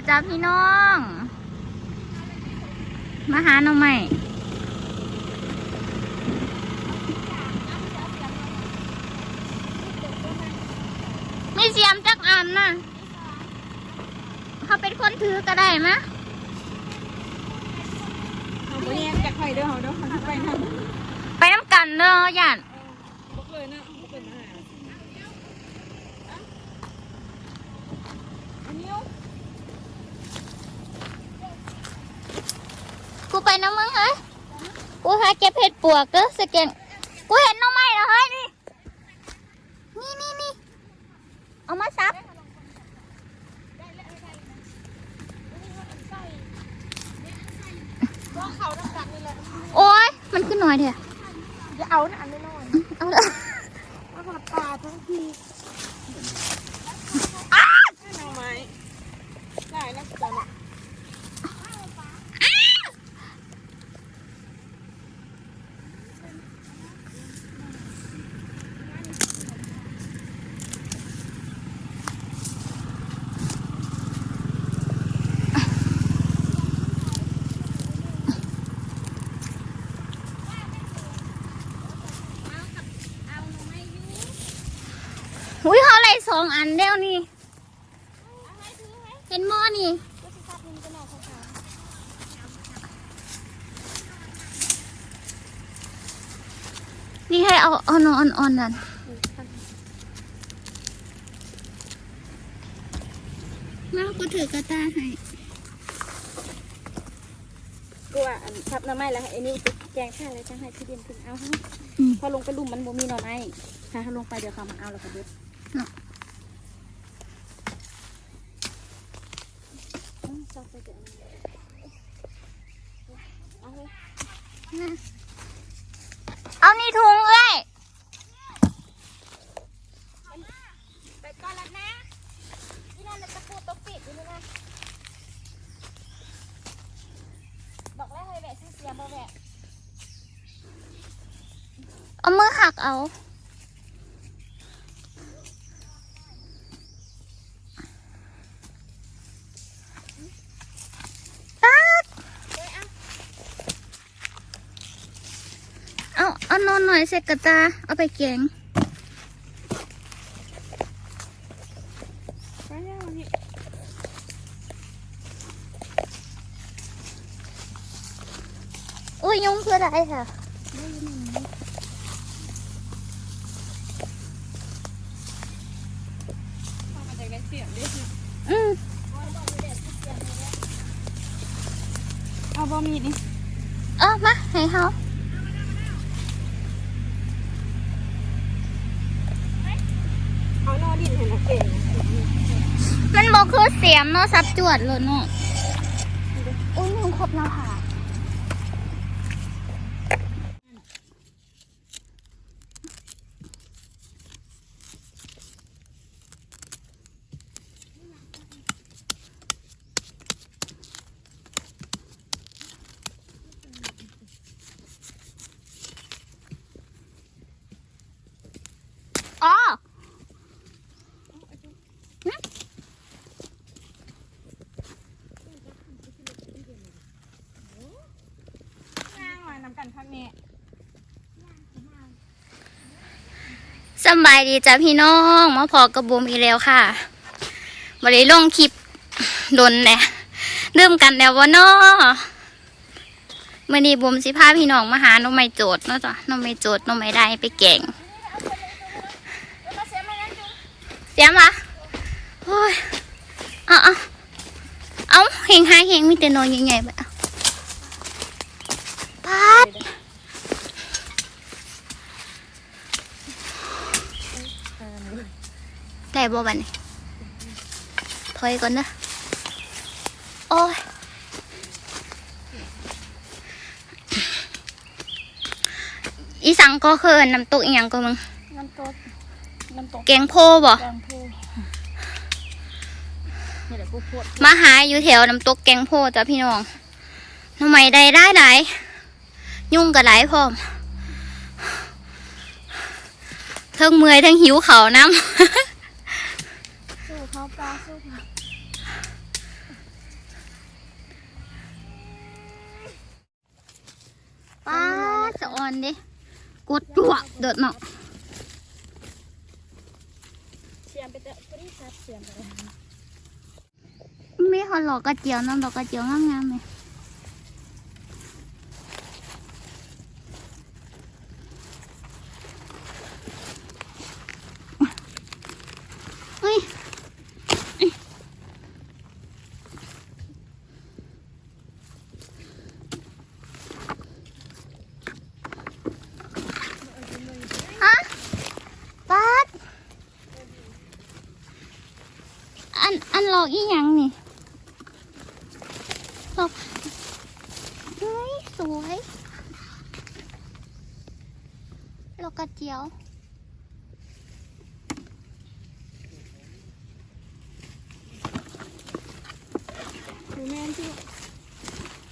แล้วจ้าพี่น้อง มาหาหน่อใหม่มีเสียมจักอันน่ะเขาเป็นคนถือก็ได้มะเอาไปแยกจากไข่เด้อเอาเด้อมันไปนะไปน้ำกันเด้อหยาด บุกเลยนะบุกเป็นอาหารอันนี้ กูไปน้ำมึงเฮ้ยกูหาเก็บเห็ดปวกเด้อสแกงกูเห็นหน่อไม้แล้วเฮ้ยนี่นี่นี่นี่เอามาซับก็เขาดังๆนี่แหละโอ้ยมันขึ้นหน่อยเถอะอย่าเอานะอันนี้น้อยเอาเลยเอาหอดปลาทั้งทีให้น้องไม้ได้นะจ๊ะเนี่ย อุ้ยเขาอะ ไรสองอันเดียวนี่เห็นหม้อนี่นี่ให้เอาเอานอนอ่อนๆนั่นมากูถือกระตาให้กูว่าอันทับน้ำไม้แล้วไอ้นี่ไปแกงข้าวเลยจังให้พี่เด่นขึ้นเอาให้พอลงไปลุ่มมันบ่มีหนอนไม้ถ้าลงไปเดี๋ยวเขามาเอาแล้วก็เด็ด เอานี่ถุงเลยไปก่อนแล้วนะนี่นั่นตะปูตะปิดอยู่นี่นะบอกแล้วให้แหวะเสียบ่แหวะเอามือหักเอา ตัดเอาเอานอน หน่อยเสร็จกระตา เอาไปแกงไปแล้วนี่อุ้ยยุงคืออะไรค่ะมันจะกันเสียงด้วยสิอืมเอาบะหมี่นี่เอามาให้เขาเอา เสียมเนาะซับจวดเลยเนาะอุ้ยยุงครบแล้วค่ะอ ย่างมาน้ำกันพักนี้ สบายดีจ้ะพี่น้องมาพอกระบุมอีแล้วค่ะบริลงคลิปดนแหละดื่มกันแล้ววะเนาะมื่อนี้บุมสิพาพี่น้องมาหาน้องไม้โจดเนาะจ้ะน้องไม้โจดน้องไม้ได้ไปแก่งเสียมะโอ้ยเอาเอาเอาเฮงหายเฮงมีแต่นอยใหญ่ๆแบบเอาปัด ได้บ่บันนี้ถอยก่อนนะโอ้ยอีสังก็คือน้ำตกอีหยังก็มึงน้ำตกน้ำตกแกงโพบ่แกงพูนี่แหละกูปวดมาหาอยู่แถวน้ำตกแกงโพจ้ะพี่น้องทำไมได้ได้หลายยุ่งกับหลายพร้อมทั้งเมื่อยทั้งหิวเขาวน้สู้ เขาปลาสู้เขาำป้าสะออนเดิกดจวกเดือดเนาะเสียมไปเตะพอดีครับเสียมไปเลยไม่หอหลอกกระเจียวน้ำดอกกระเจียวงามๆเลยเฮ้ย ฮะปัดอัน อันหลอกอีหยังนี่หลอกเฮ้ยสวยหลอกกระเจียวหนูแม่นที่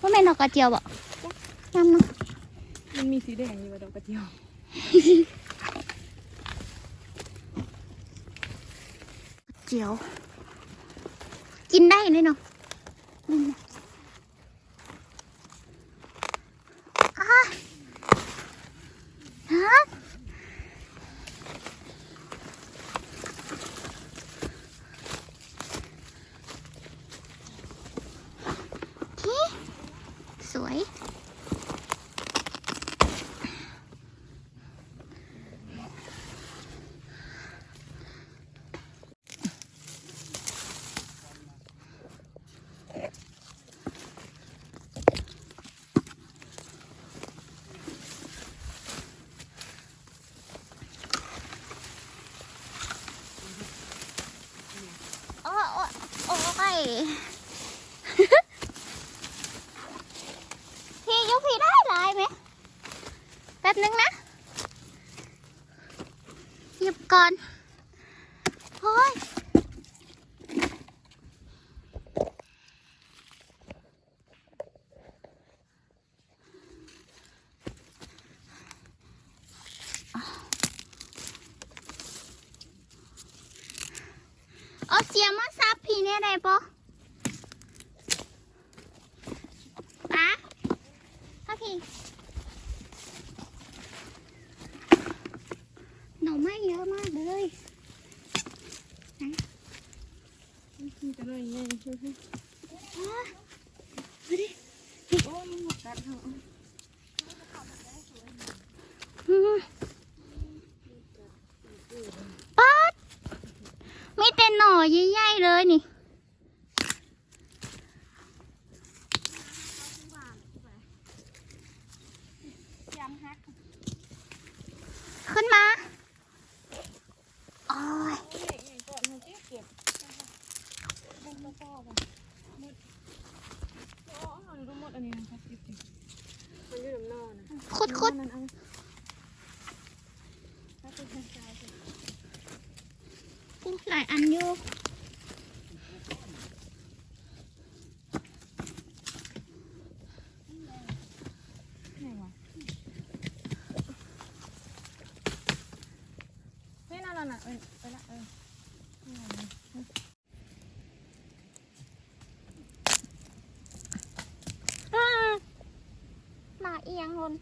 ว่าแม่นหลอกกระเจียวบ่จำเนาะมันมีสีแดงอยู่ว่าดอกกระเจียวเจียว กินได้เลยเนาะนี่นะอะฮะฮิสวย โอ้โอ้ พี่ยุพี่ได้ลายไหมแป๊บนึงนะหยิบก่อนโอ้ยเอาเสียมา ซับพี่เนี่ยได้ปะป๊าถ้าพี่ หน่อไม้เยอะมากเลย มีแต่หน่อยไงช่วยให้ อะ โอ้มันหมดกันเหรอ อืมป๊าดมีแต่หน่อใหญ่ๆเลยนี่ เสียมฮัก ขึ้นมาโอ้ย เด็กไงก่อนมันเก็บเก็บมันก็พ่อป่ะหมดโอ้เอาดูหมดอันนี้นะครับเก็บเก็บมันอยู่น้ำนอนนะ คุดคุดนั่นเอาถ้าเป็นทางซ้ายสิอุ๊ยหลายอันอยู่ไหนวะเฮ้ยนั่นน่ะน่ะเออไปละเออนี่ไงอ่าหมาเอียงลน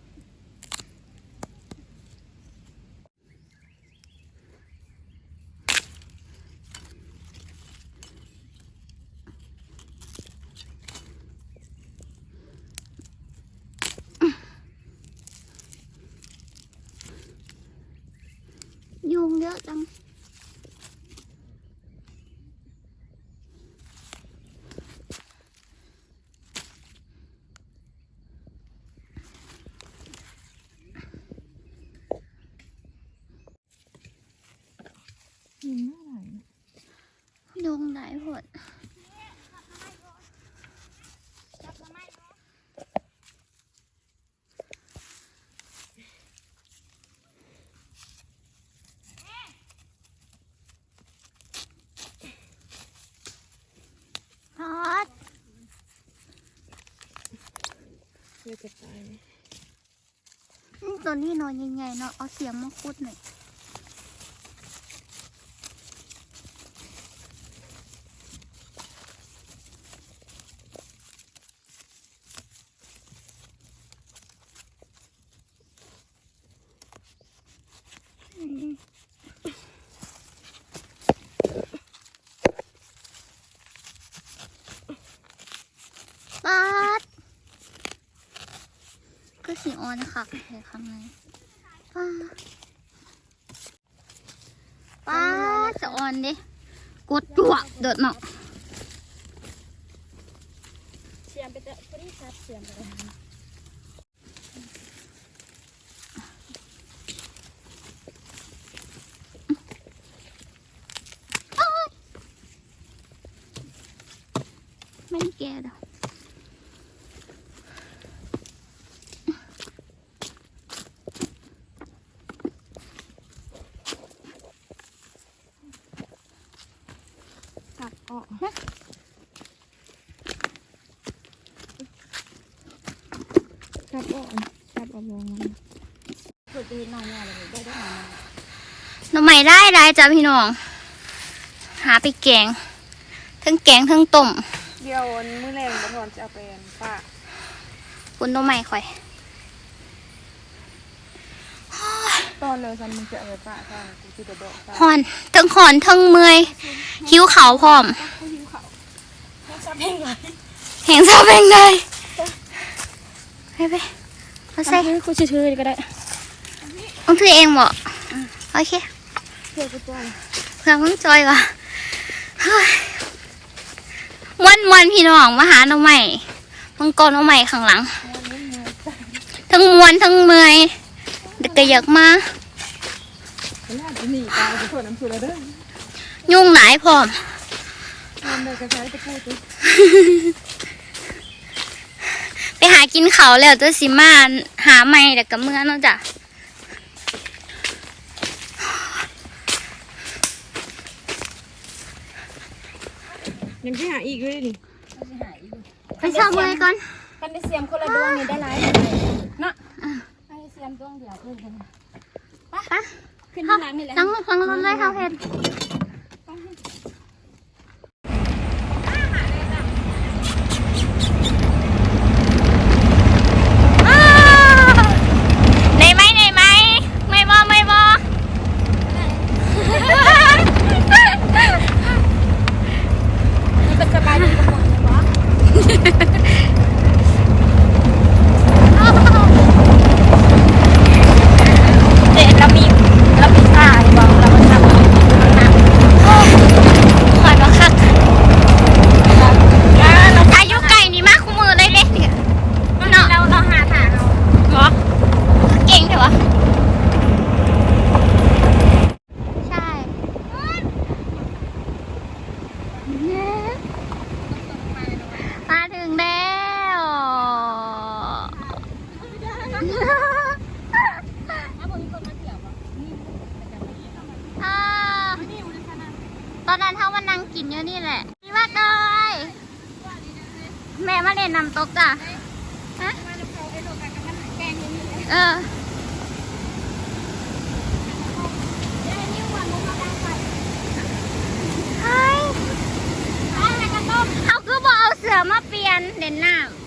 งเยอะจังยิงเมื่อไหร่ยุงหลายผดฮอต เพื่อจะตายไหมนี่ตัวนี้นอนใหญ่ๆเนาะเอาเสียงมาคุดหน่อย ปาด ก็สีออนค่ะเห็นคำนี้ป้าป้าจะออนดิกดจั่วเดือดเนาะเสียมไปเตะพอดีซับเสียมไปเลย ไม่ได้แก่ดอก ซับออก ซับออกซับออกวงมันเปิดตีน้องยาเลยได้ได้ไหมหน่อไม้ได้ได้จ้ะพี่น้อง หาไปแกง ทั้งแกงทั้งต้มเดี๋ยวมื้อแรงบ่ทอนจะเอาไปป้าคุณหน่อไม้ข่อย ตอนเลยซันมึงจะเอาไปป้าข้างกูสิเดบอกป้าหอนทั้งหอนทั้งเมื่อยหิวเขาวพร้อมเขาหิวเขาเขาซับแห้งเลยแหงเศร้าเป็นเลย ไปไปเอาใส่ใส่กูชื่อๆก็ได้ต้องถือเองบ่โอเคเพื่อกูตัวเพื่อนมึงจอยว่ะเฮ้ยมวนมวนพี่น้องมาหาหน่อไม้มังกรหน่อไม้ข้างหลัง ทั้งมวนทั้งเมื่อยเด็กก็อยากมาเวลาจะหนีตายไปโทษน้ำสุแล้วเด้อยุ่งหลายพร้อม หากินเขาวแล้วตัวสิมาหาไม่แต่กับเมื่อเนาะจ้ะยังที่หาอีกด้วยนี่ไปเช่าเมื่อยก่อนกันได้เสียมคนละดวงนี่ได้หลายเนาะให้เสียมดวงเดียวเพิ่นกันไปขึ้นข้างหลังนี่แหละนั่งฟังรถเลยเขาเห็นอ้าวไหนไหมไหนไหมไม่บอไม่บอ มันเป็นสบายดีกับหมดเลยวะ เด็ดเรามีเรามีผ้าให้บอกเราก็ทำหอยมาคักอายุไก่นี่มากคู่มือเลยเด็กเนี่ยเนาะ เราเราหาถาเรา เหรอเก่งเถอะวะใช่มาถึงแล้วอ่าตอนนั้นเท่ามันนั่งกินอยู่นี่แหละนี่ว่าเตยแม่มา เล่นนำตกจ้ะฮะเออเฮ้ยเขาคือบอกเอาเสือมาเปลี่ยนเด่นน้ำ